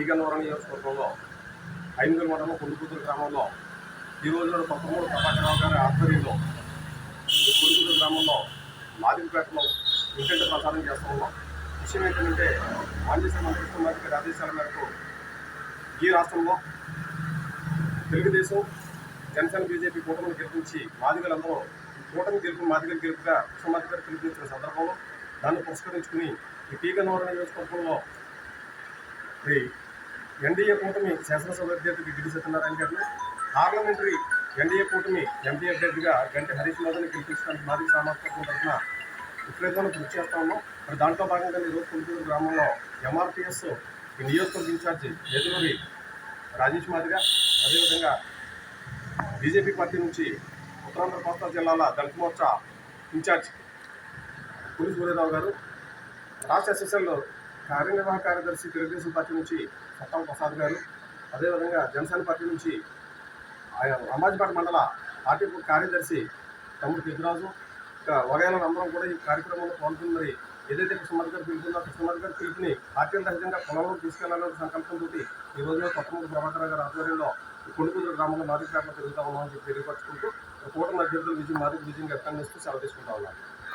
ఈగన్నవరం నియోజకవర్గంలో ఐదుగురు మండలం కొండుకూతురు గ్రామంలో ఈ రోజున కొత్తమూరు ప్రభాకరరావు గారి ఆధ్వర్యంలో ఈ కొండుకూతురు గ్రామంలో మాదిరిపేటలో ఇంటెంట్ ప్రచారం చేస్తూ ఉన్నాం. విషయం ఏంటంటే మాంజేశ్వర మంత్రిత్వ గారి ఆదేశాల మేరకు ఈ రాష్ట్రంలో తెలుగుదేశం జనసేన బీజేపీ కూటమిని గెలిపించి మాదిగలందరూ కూటమి గెలుపు మాదిగల గెలుపుగా కృష్ణమాది గారు పిలుపునిచ్చిన సందర్భంలో దాన్ని పురస్కరించుకుని ఈ టీగనవరం నియోజకవర్గంలో ఎన్డీఏ కూటమి శాసనసభ అభ్యర్థి గిడి సత్యనారాయణ గారిని పార్లమెంటరీ ఎన్డీఏ కూటమి ఎంపీ అభ్యర్థిగా గంటి హరీష్ మోదీని గెలిపించడానికి మాజీ సామాజిక తరఫున విపరీతంగా కృషి చేస్తా ఉన్నాం. మరి దాంట్లో భాగంగా ఈరోజు కుంటూరు గ్రామంలో ఎంఆర్పిఎస్ నియోజకవర్గ ఇన్ఛార్జి ఎదురూరి రాజేష్ మాదిగా అదేవిధంగా బీజేపీ పార్టీ నుంచి ఉత్తరాంధ్ర కోస్తా జిల్లాల దళిత మోర్చా ఇన్ఛార్జ్ పులి సూర్యరావు గారు రాష్ట్ర ఎస్ఎస్ఎల్ కార్యనిర్వాహక కార్యదర్శి తెలుగుదేశం పార్టీ నుంచి సత్తాం ప్రసాద్ గారు అదేవిధంగా జనసేన పార్టీ నుంచి ఆయన అమ్మాజిపేట మండల పార్టీ కార్యదర్శి తమ్ముడు పెద్దరాజు ఇంకా వగైన అందరం కూడా ఈ కార్యక్రమంలో పాల్గొని మరి ఏదైతే కృష్ణమారి గారు పిలుపుందో కృష్ణమారి గారి పిలుపుని పార్టీల రహితంగా పొలంలో తీసుకెళ్ళాలనే సంకల్పంతో ఈ రోజున కొత్తమూరు ప్రభాకర్ గారి ఆధ్వర్యంలో ఈ కొండుకూరు గ్రామంలో మాదిరిపేటలో తిరుగుతా ఉన్నామని చెప్పి తెలియపరచుకుంటూ కూటమి అభ్యర్థులు విజయం మాదిరి విజయం వ్యక్తం చేస్తూ సెలవు తీసుకుంటా ఉన్నాను